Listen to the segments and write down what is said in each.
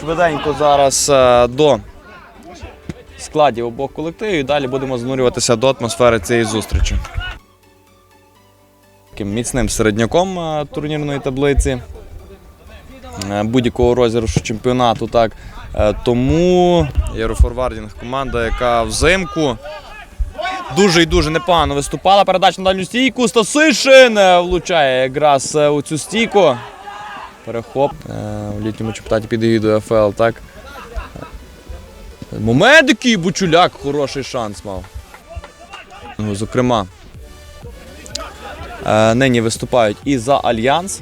Швиденько. Зараз е, до складів обох колективів і далі будемо занурюватися до атмосфери цієї зустрічі. Таким міцним середняком е, турнірної таблиці. е, Будь-якого розіграшу чемпіонату, так. Тому Єврофорвардінг команда, яка взимку дуже і дуже непогано виступала. Передача на дальню стійку. Стасишин влучає якраз у цю стійку. Перехоп е, в літньому чемпіонаті під егідою АФЛ, так. Момент який Бучуляк хороший шанс мав. Ну, Зокрема, е, нині виступають і за Альянс.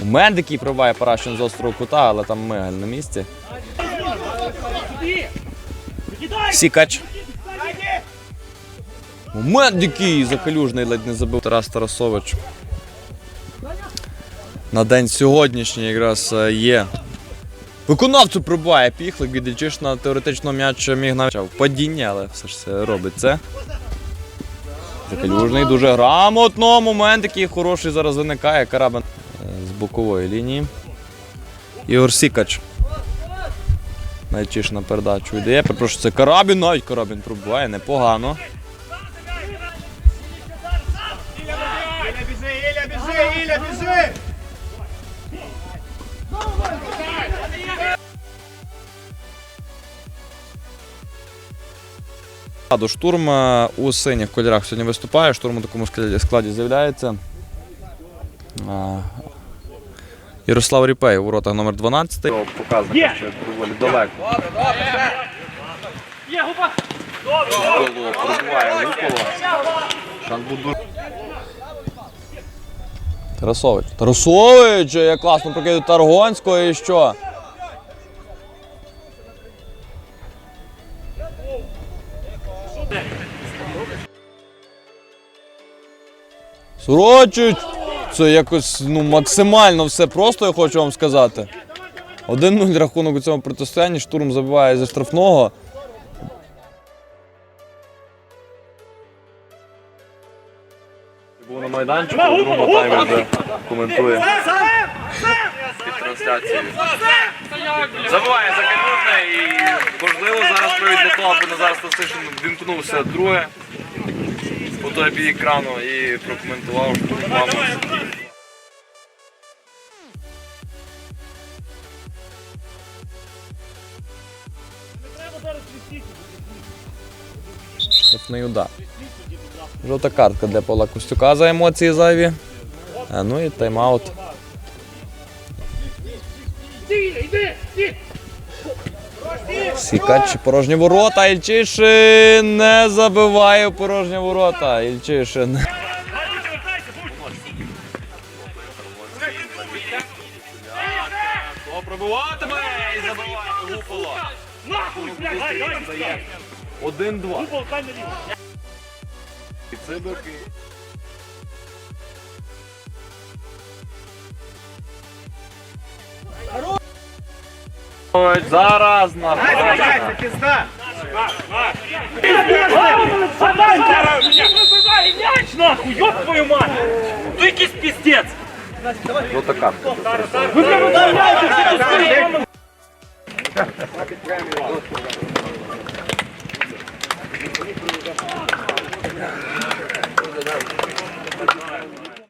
Момент, який пробиває Паращин з острого кута, але там Мигаль на місці. Сікач. Момент який закалюжний ледь не забив Тарас Тарасович. На день сьогоднішній якраз е, є. Виконавцю пробиває піхлик, відлічиш на теоретично м'яч міг навчав падіння, але все ж це робить це. Закалюжний дуже грамотно. Момент, який хороший зараз виникає. Карабин е, з бокової лінії. Ігор Сікач. Найчиш на передачу йде. Перепрошую, це Карабін, навіть Карабін пробиває непогано. Іля, біжи, Іля, біжи, Іля, біжи! До штурм у синіх кольорах сьогодні виступає. Штурм у такому складі- з'являється. Ярослав Ріпей у воротах номер 12. Показує, що доволі далеко. Голо пробиває Луполо. Шанбуду. Тарасович. Тарасович! Як класно прокидає Таргонського і що? Сурочич! Це якось ну, максимально все просто, я хочу вам сказати. 1-0 рахунок у цьому протистоянні, штурм забиває зі штрафного. На майданчику, в другому таймі вже коментує. Під трансляцією. Забуває закалюжне і можливо зараз провід для того, аби Назар Стасишин вімкнувся друге. По той бік екрану і прокоментував. Штурмом. Штрафний удар. Жовта картка для Павла Костюка за емоції зайві. Ну і тайм-аут. Сікач порожні ворота. Ільчишин не забиває порожні ворота. Ільчишин. Пробиватиме і забиває Гуполо. Один-два. Футбол, дай на ліву. Зараз на! Выбивай мяч нахуй, ёб твою мать! Ну якийсь пиздец! картка. Ви прямо даєте, Thank you.